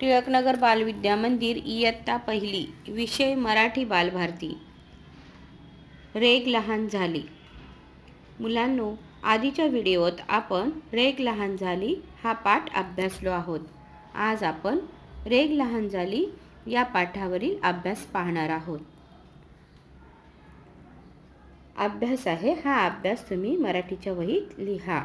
टिळकनगर बालविद्या मंदिर इयत्ता पहिली विषय मराठी बालभारती. रेग लहान झाली. मुलांनो आधीच्या व्हिडिओत आपण रेग लहान झाली हा पाठ अभ्यासलो आहोत. आज आपण रेग लहान झाली या पाठावरील अभ्यास पाहणार आहोत. अभ्यास आहे हा अभ्यास तुम्ही मराठीच्या वहीत लिहा.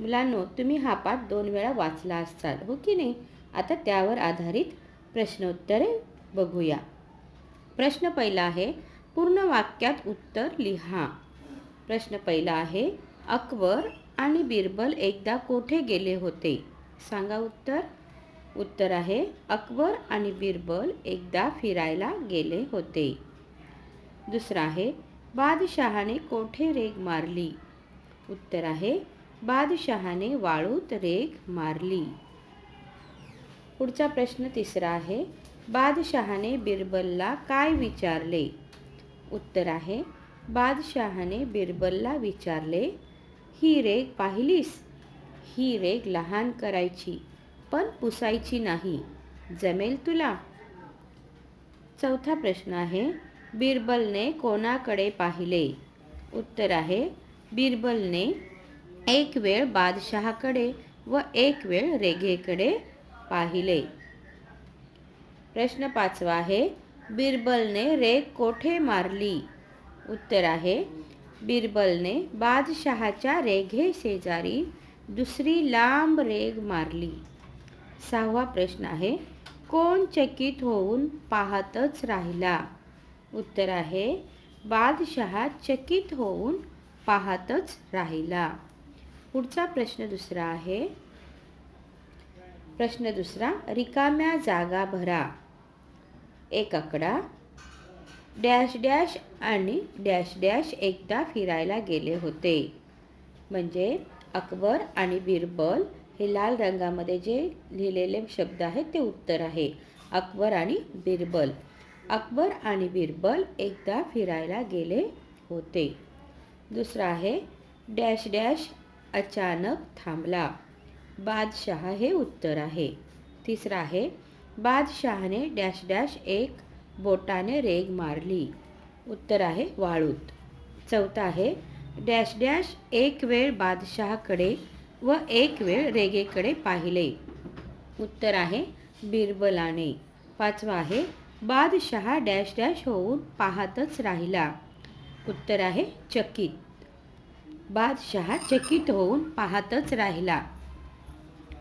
मुलांनो तुम्ही हा पाठ दोन वेळा वाचला असाल हो की नाही? आता त्यावर आधारित प्रश्नोत्तरे बघूया. प्रश्न पहिला आहे पूर्ण वाक्यात उत्तर लिहा. प्रश्न पहिला आहे अकबर आणि बिरबल एकदा कोठे गेले होते? सांगा उत्तर. उत्तर आहे अकबर आणि बिरबल एकदा फिरायला गेले होते. दुसरा आहे बादशहाने कोठे रेग मारली? उत्तर आहे बादशहाने वाळूत रेग मारली. पुढचा प्रश्न तिसरा आहे बादशहाने बिरबलला काय विचारले? उत्तर आहे बादशहाने बिरबलला विचारले ही रेग पाहिलीस? ही रेग लहान करायची पण पुसायची नाही जमेल तुला? चौथा प्रश्न आहे बिरबलने कोणाकडे पाहिले? उत्तर आहे बिरबलने एक वेळ बादशहाकडे व एक वेळ रेघेकडे पाहिले. प्रश्न पाचवा आहे बिरबलने रेग कोठे मारली? उत्तर आहे बिरबलने बादशहाच्या रेघे शेजारी दुसरी लांब रेग मारली. सहावा प्रश्न आहे कोण चकित होऊन पाहतच राहिला? उत्तर आहे बादशहा चकित होऊन पाहतच राहिला. पुढचा प्रश्न दुसरा आहे प्रश्न दुसरा रिकाम्या जागा भरा. एक आकडा डॅश डॅश आणि डॅश डॅश एकदा फिरायला गेले होते. म्हणजे अकबर आणि बिरबल हे लाल रंगामध्ये जे लिहिलेले शब्द आहेत ते उत्तर आहे. अकबर आणि बिरबल. अकबर आणि बिरबल एकदा फिरायला गेले होते. दुसरा आहे डॅश डॅश अचानक थांबला. बादशाह हे उत्तर आहे. तिसरा आहे बादशहाने डॅश डॅश एक बोटाने रेग मारली. उत्तर आहे वाळूत. चौथा आहे डॅश डॅश एक वेळ बादशहाकडे व एक वेळ रेगेकडे पाहिले. उत्तर आहे बिरबलाने. पाचवा आहे बादशहा डॅश डॅश होऊन पाहतच राहिला. उत्तर आहे चकित. बादशहा चकित होऊन पाहतच राहिला.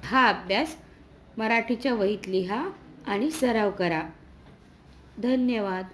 हा अभ्यास मराठीच्या वहीत लिहा आणि सराव करा. धन्यवाद.